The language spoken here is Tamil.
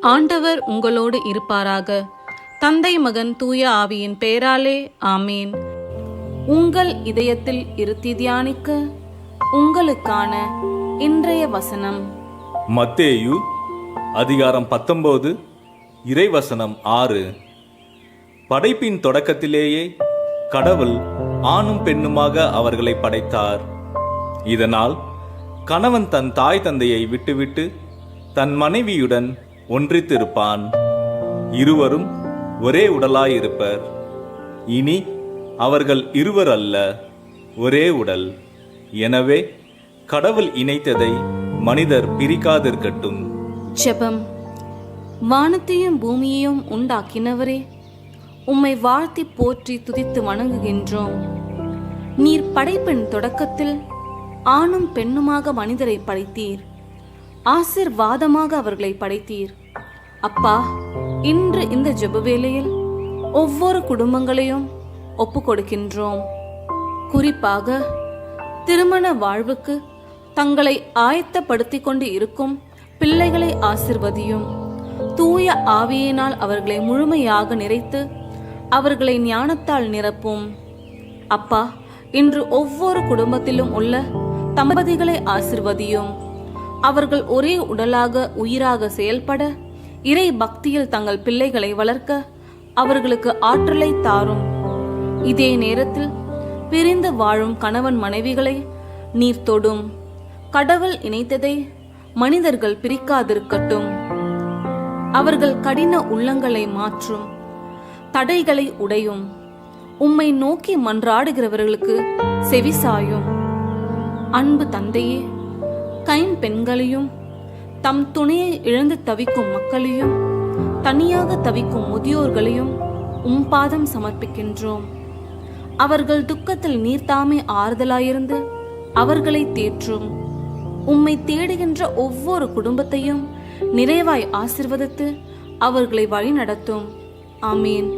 ஆண்டவர் உங்களோடு இருப்பாராக. தந்தை மகன் தூய ஆவியின் பெயராலே ஆமேன். உங்கள் இதயத்தில் இருத்தி தியானிக்க உங்களுக்கான இன்றைய வசனம். மத்தேயு அதிகாரம் பத்தொன்பது இறைவசனம் ஆறு. படைப்பின் தொடக்கத்திலேயே கடவுள் ஆணும் பெண்ணுமாக அவர்களை படைத்தார். இதனால் கணவன் தன் தாய் தந்தையை விட்டுவிட்டு தன் மனைவியுடன் ஒன்றித்திருப்பான். இருவரும் ஒரே உடலாயிருப்பர். இனி அவர்கள் இருவர் அல்ல ஒரே உடல். எனவே கடவுள் இணைத்ததை மனிதர் பிரிக்காதிருக்கட்டும். ஜெபம் வானத்தையும் பூமியையும் உண்டாக்கினவரே உம்மை வாழ்த்தி போற்றி துதித்து வணங்குகின்றோம். நீர் படைப்பின் தொடக்கத்தில் ஆணும் பெண்ணுமாக மனிதரை படைத்தீர். ஆசிர்வாதமாக அவர்களை படைத்தீர். அப்பா இன்று இந்த ஜெப வேளையில் ஒவ்வொரு குடும்பங்களையும் ஒப்பு கொடுக்கின்றோம் குறிப்பாக திருமண வாழ்வுக்கு தங்களை ஆயத்தப்படுத்திக் கொண்டு இருக்கும் பிள்ளைகளை ஆசிர்வதியும் தூய ஆவியினால் அவர்களை முழுமையாக நிறைத்து அவர்களை ஞானத்தால் நிரப்பும். அப்பா இன்று ஒவ்வொரு குடும்பத்திலும் உள்ள தம்பதிகளை ஆசிர்வதியும். அவர்கள் ஒரே உடலாக உயிராக செயல்பட இறை பக்தியில் தங்கள் பிள்ளைகளை வளர்க்க அவர்களுக்கு ஆற்றலை தாரும். இதே நேரத்தில் பிரிந்து வாழும் கணவன் மனைவிகளை நீர் தொடும். கடவுள் இணைத்ததை மனிதர்கள் பிரிக்காதிருக்கட்டும். அவர்கள் கடின உள்ளங்களை மாற்றும். தடைகளை உடையும். உம்மை நோக்கி மன்றாடுகிறவர்களுக்கு செவிசாயும் அன்பு தந்தையே கைம்பெண்களையும் தம் துணையை இழந்து தவிக்கும் மக்களையும் தனியாக தவிக்கும் முதியோர்களையும் உம் பாதம் சமர்ப்பிக்கின்றோம். அவர்கள் துக்கத்தில் நீர்த்தாமே ஆறுதலாயிருந்து அவர்களை தேற்றும். உம்மை தேடுகின்ற ஒவ்வொரு குடும்பத்தையும் நிறைவாய் ஆசிர்வதித்து அவர்களை வழிநடத்தும். ஆமீன்.